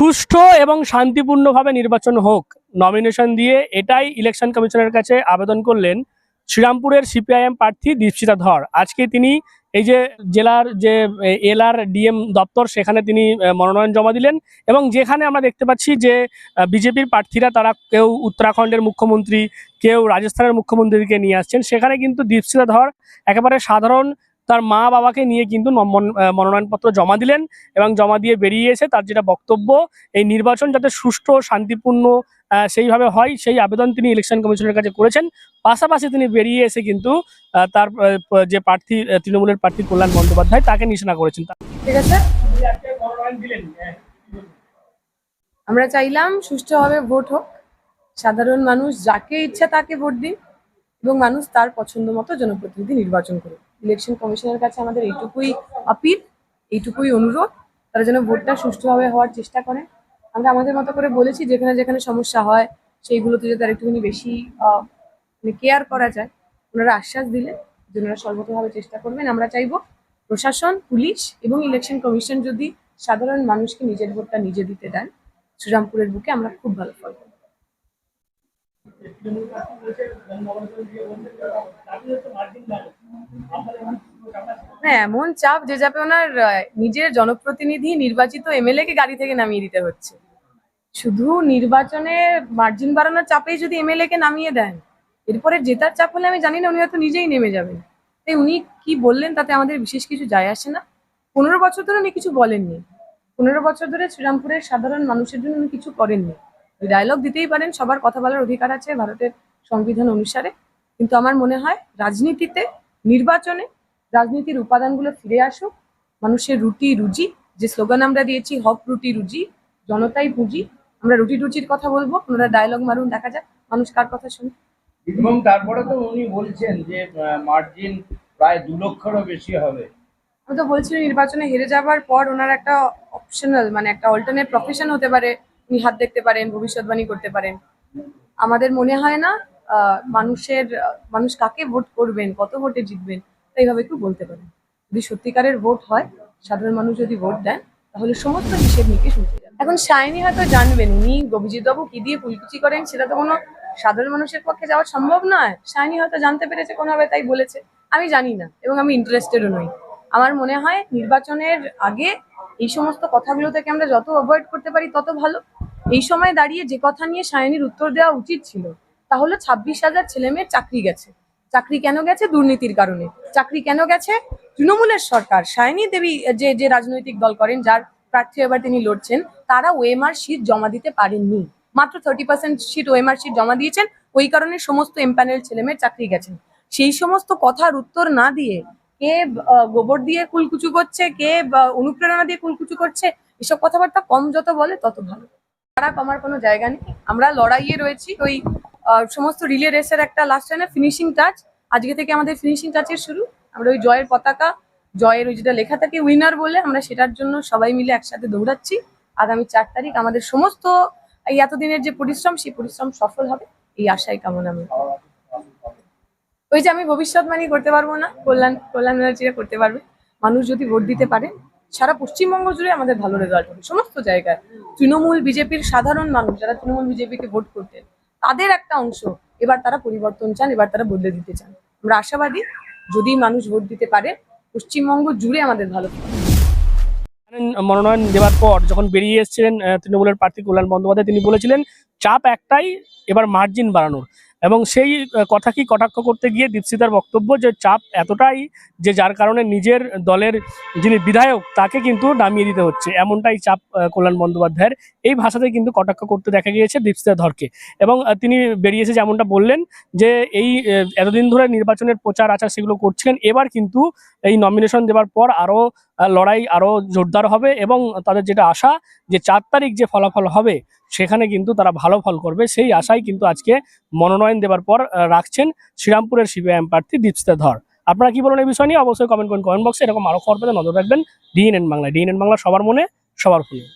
সুষ্ঠু এবং শান্তিপূর্ণভাবে নির্বাচন হোক। নমিনেশন দিয়ে এটাই ইলেকশন কমিশনের কাছে আবেদন করলেন শ্রীরামপুরের সিপিআইএম প্রার্থী দীপশিতা ধর। আজকে তিনি এই যে জেলার যে এলআর ডিএম দপ্তর, সেখানে তিনি মনোনয়ন জমা দিলেন এবং যেখানে আমরা দেখতে পাচ্ছি যে বিজেপির প্রার্থীরা তারা কেউ উত্তরাখণ্ডের মুখ্যমন্ত্রী, কেউ রাজস্থানের মুখ্যমন্ত্রীকে নিয়ে আসছেন। সেখানে কিন্তু দীপশিতা ধর একেবারে সাধারণ তার মা বাবাকে নিয়ে কিন্তু মন- মনোনয়নপত্র জমা দিলেন এবং জমা দিয়ে বেরিয়ে তার যেটা বক্তব্য, এই নির্বাচন যাতে সুষ্ঠু, শান্তিপূর্ণ সেইভাবে হয়, সেই আবেদন তিনি ইলেকশন কমিশনের কাছে করেছেন। পাশাপাশি তিনি বেরিয়ে এসে কিন্তু তার যে প্রার্থী তৃণমূলের প্রার্থী কল্যাণ বন্দ্যোপাধ্যায় তাকে নিশানা করেছেন। ঠিক আছে? আমরা চাইলাম সুষ্ঠুভাবে ভোট হোক। সাধারণ মানুষ যাকে ইচ্ছা তাকে ভোট দিন এবং মানুষ তার পছন্দ মতো জনপ্রতিনিধি নির্বাচন করুন ইলেকশন কমিশনের কাছে আমাদের এইটুকুই আপিল এইটুকুই অনুরোধ। তারা যেন ভোটটা সুষ্ঠুভাবে হওয়ার চেষ্টা করে। আমরা আমাদের মতো করে বলেছি, যেখানে যেখানে সমস্যা হয়, সেইগুলোতে যাতে আর একটুখানি বেশি মানে কেয়ার করা যায়, ওনারা আশ্বাস দিলেন যে ওনারা সর্বতভাবে চেষ্টা করবেন। আমরা চাইব প্রশাসন, পুলিশ এবং ইলেকশন কমিশন যদি সাধারণ মানুষকে নিজের ভোটটা নিজে দিতে দেন, শ্রীরামপুরের বুকে আমরা খুব ভালো ফল। না এমন চাপ যে যাবে ওনার নিজের জনপ্রতিনিধি নির্বাচিত এমএলএ কে গাড়ি থেকে নামিয়ে দিতে হচ্ছে। শুধু নির্বাচনে মার্জিন বাড়ানোর চাপেই যদি এমএলএ কে নামিয়ে দেন, এরপরে জেতার চাপ হলে আমি জানি না উনি হয়তো নিজেই নেমে যাবেন। তাই উনি কি বললেন তাতে আমাদের বিশেষ কিছু যায় আসে না। পনেরো বছর ধরে উনি কিছু বলেননি। পনেরো বছর ধরে শ্রীরামপুরের সাধারণ মানুষের জন্য উনি কিছু করেননি। ডায়লগ দিতেই পারেন সবার কথা বলার অধিকার আছে ভারতের সংবিধান অনুসারে। কিন্তু আমার মনে হয় রাজনীতিতে নির্বাচনে রাজনীতির উপাদানগুলো ফিরে আসুক মানুষের রুটি রুজি যে স্লোগান আমরা দিয়েছি হক রুটি রুজি জনতাই পুঁজি আমরা রুটি রুচির কথা বলব ওনারা ডায়লগ মারুন দেখা যাক মানুষ কার কথা শুনে। এবং তারপরে তো উনি বলছেন যে মার্জিন প্রায় দু লক্ষেরও বেশি হবে। আমি তো বলছি নির্বাচনে হেরে যাওয়ার পর ওনার একটা অপশনাল মানে একটা অল্টারনেট প্রফেশন হতে পারে হাত দেখতে পারেন, ভবিষ্যৎবাণী করতে পারেন। আমাদের মনে হয় না মানুষের, মানুষ কাকে ভোট করবেন, কত ভোটে জিতবেন এইভাবে একটু বলতে পারেন। যদি সত্যিকারের ভোট হয়, সাধারণ মানুষ যদি ভোট দেন, তাহলে সমস্ত হিসেব নিকেশ উঠে যাবে এখন শাইনি হয়তো জানবেন, উনি বাবু কি দিয়ে ফুলকুচি করেন, সেটা তো কোনো সাধারণ মানুষের পক্ষে যাওয়া সম্ভব নয়। শাইনি হয়তো জানতে পেরেছে কোনোভাবে, তাই বলেছে। আমি জানি না, এবং আমি ইন্টারেস্টেডও নই। আমার মনে হয়, নির্বাচনের আগে এই সমস্ত কথাগুলো থেকে আমরা যত অ্যাভয়েড করতে পারি, তত ভালো। এই সময় দাঁড়িয়ে যে কথা নিয়ে সায়নীর উত্তর দেওয়া উচিত ছিল, তাহলে ছাব্বিশ হাজার ছেলে মেয়ের চাকরি গেছে। চাকরি কেন গেছে? দুর্নীতির কারণে। চাকরি কেন গেছে? তৃণমূলের সরকার, সায়নী দেবী যে যে রাজনৈতিক দল করেন, যার প্রার্থী এবার তিনি লড়ছেন, তারা ওএমআর শিট জমা দিতে পারেননি। মাত্র thirty percent sheet OMR sheet জমা দিয়েছেন, ওই কারণে সমস্ত এমপ্যানেল ছেলে মেয়ের চাকরি গেছেন সেই সমস্ত কথার উত্তর না দিয়ে কে গোবর দিয়ে কুলকুচু করছে, কে অনুপ্রেরণা দিয়ে কুলকুচু করছে, এসব কথাবার্তা কম যত বলে তত ভালো। তারা কমার কোনো জায়গা নেই। আমরা লড়াইয়ে রয়েছি। ওই সমস্ত রিলে রেসের একটা লাস্ট টাইমে ফিনিশিং টাচ আজকে থেকে আমাদের ফিনিশিং টাচের শুরু। আমরা ওই জয়ের পতাকা, জয়ের ওই যেটা লেখা থাকে উইনার বলে, আমরা সেটার জন্য সবাই মিলে একসাথে দৌড়াচ্ছি। আগামী চার তারিখ আমাদের সমস্ত, এই এতদিনের যে পরিশ্রম, সেই পরিশ্রম সফল হবে। এই আশাই কামনা আমি ওই যে আমি ভবিষ্যৎবাণী করতে পারব না, কল্যাণ কল্যাণ করতে পারবে। মানুষ যদি ভোট দিতে পারে সারা পশ্চিমবঙ্গ জুড়ে আমাদের ভালো রেজাল্ট হবে। সমস্ত জায়গায়। তৃণমূল, বিজেপির সাধারণ মানুষ যারা তৃণমূল, বিজেপিকে ভোট করতেন তাদের একটা অংশ এবার তারা পরিবর্তন চান, এবার তারা বদলে দিতে চান। আমরা আশাবাদী যদি মানুষ ভোট দিতে পারে, পশ্চিমবঙ্গ জুড়ে আমাদের ভালো মনোনয়ন দেওয়ার পর যখন বেরিয়ে এসেছিলেন তৃণমূলের প্রার্থী কল্যাণ বন্দ্যোপাধ্যায়, তিনি বলেছিলেন, চাপ একটাই, এবার মার্জিন বাড়ানোর। এবং সেই কথা কি কটাক্ষ করতে গিয়ে দীপসিতার বক্তব্য যে চাপ এতটাই যে যার কারণে নিজের দলের যিনি বিধায়ক, তাকে কিন্তু নামিয়ে দিতে হচ্ছে। এমনটাই চাপ কল্যাণ বন্দ্যোপাধ্যায়ের। এই ভাষাতে কিন্তু কটাক্ষ করতে দেখা গিয়েছে দীপসিতা ধরকে। এবং তিনি বেরিয়েছে যেমনটা বললেন যে এই এতদিন ধরে নির্বাচনের প্রচার আচার সেগুলো করছিলেন। এবার কিন্তু এই নমিনেশন দেওয়ার পর আরও লড়াই আরও জোরদার হবে এবং তাদের যেটা আশা যে চার তারিখ যে ফলাফল হবে সেখানে কিন্তু তারা ভালো ফল করবে। সেই আশাই কিন্তু আজকে মনোনয়ন দেবার পর রাখছেন শ্রীরামপুরের সিপিআইএম প্রার্থী দীপস্তা ধর। আপনারা কি বলেন এই বিষয় নিয়ে? অবশ্যই কমেন্ট করুন কমেন্ট বক্সে এরকম আরও খবর পেতে নজর রাখবেন। ডিএনএন বাংলা ডিএনএন বাংলা সবার মনে, সবার ফোনে।